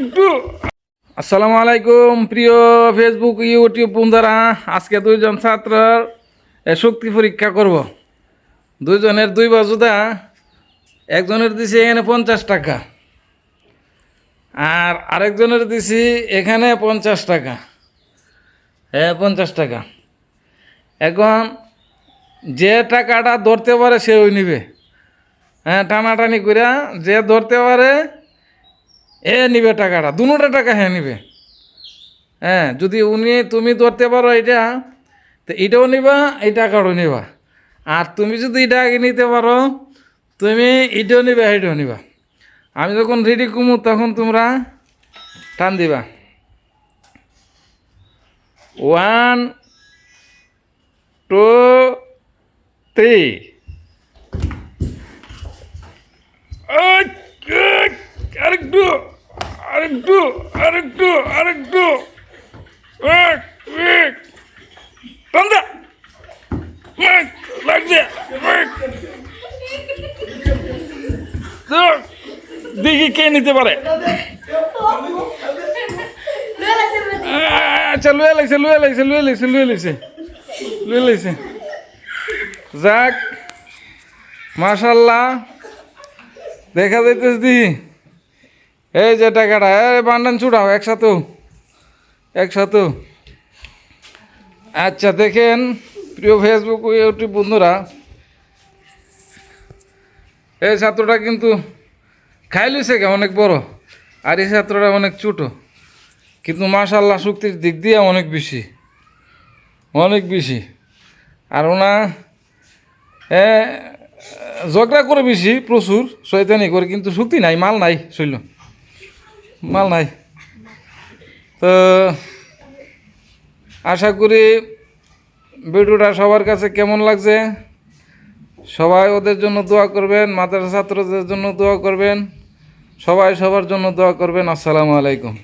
আসসালামু আলাইকুম, প্রিয় ফেসবুক ইউটিউব বন্ধুরা। আজকে দুইজন ছাত্রর শক্তি পরীক্ষা করব। দুইজনের দুই বাজুদা, একজনের দিছি এখানে পঞ্চাশ টাকা, আর আরেকজনের দিছি এখানে পঞ্চাশ টাকা। হ্যাঁ পঞ্চাশ টাকা। এখন যে টাকাটা ধরতে পারে সেও নিবে। হ্যাঁ টানাটানি করে যে ধরতে পারে এ নিবে টাকাটা দুটা টাকা হ্যাঁ নিবে। হ্যাঁ যদি উনি, তুমি ধরতে পারো এটা তো এটাও নিবা, এই টাকাটাও নিবা। আর তুমি যদি এটা আগে নিতে পারো, তুমি এটাও নিবে এটাও নিবা। আমি যখন রেডি কমু, তখন তোমরা টান দিবা। ওয়ান টু থ্রি আরেকটু আরেকটু আরেকটু। এক এক। টান্দা এক লাগছে দেখি কে নিতে পারে। আচ্ছা লুয়ে লাগছে লুয়ে লাগছে লুয়ে লাগছে লুয়ে লাগছে লুয়ে লাগছে যাক, মাশাল্লাহ। দেখা যাইতেছে দি এই যে টাকাটা, এই বান্ডান ছুটাও, একসাথে একসাথে আচ্ছা দেখেন, প্রিয় ফেসবুক ইউটিউব বন্ধুরা, এই ছাত্রটা কিন্তু খাইলিছে কে অনেক বড়, আর এই ছাত্রটা অনেক ছোটো। কিন্তু মাশাল্লাহ শক্তির দিক দিয়ে অনেক বেশি অনেক বেশি। আর ওনা ঝগড়া করে বেশি, প্রচুর, শয়তানি করে, কিন্তু শক্তি নাই, মাল নাই, শৈল। মাল নাই। তো আশা করি ভিডিওটা সবার কাছে কেমন লাগছে? সবাই ওদের জন্য দোয়া করবেন মাদ্রাসা ছাত্রদের জন্য দোয়া করবেন, সবাই সবার জন্য দোয়া করবেন। আসসালামু আলাইকুম।